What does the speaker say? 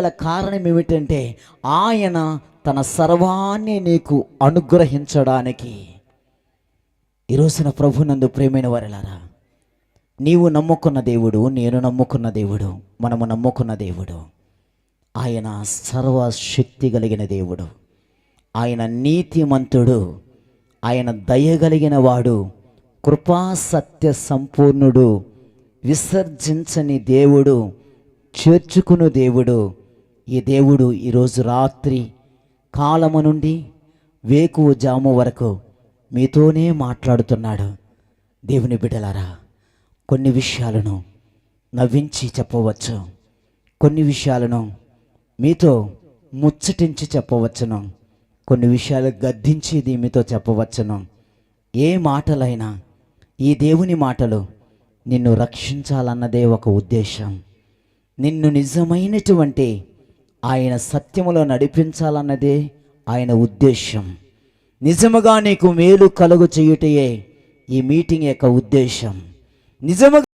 గల కారణం ఏమిటంటే ఆయన తన సర్వాన్ని నీకు అనుగ్రహించడానికి. ఈరోజున ప్రభునందు ప్రేమైన వారలారా నీవు నమ్ముకున్న దేవుడు నేను నమ్ముకున్న దేవుడు మనము నమ్ముకున్న దేవుడు. ఆయన సర్వశక్తి కలిగిన దేవుడు. ఆయన నీతిమంతుడు. ఆయన దయగలిగిన వాడు. కృపా సత్య సంపూర్ణుడు. విసర్జించని దేవుడు. చేర్చుకును దేవుడు. ఈ దేవుడు ఈరోజు రాత్రి కాలము నుండి వేకువ జాము వరకు మీతోనే మాట్లాడుతున్నాడు. దేవుని బిడ్డలారా కొన్ని విషయాలను నవ్వించి చెప్పవచ్చు. కొన్ని విషయాలను మీతో ముచ్చటించి చెప్పవచ్చును. కొన్ని విషయాలు గద్దించి ఇది మీతో చెప్పవచ్చును. ఏ మాటలైనా ఈ దేవుని మాటలు నిన్ను రక్షించాలన్నదే ఒక ఉద్దేశం. నిన్ను నిజమైనటువంటి ఆయన సత్యములో నడిపించాలన్నదే ఆయన ఉద్దేశం నిజముగా నీకు మేలు కలుగు చేయుటయే ఈ మీటింగ్ యొక్క ఉద్దేశం నిజముగా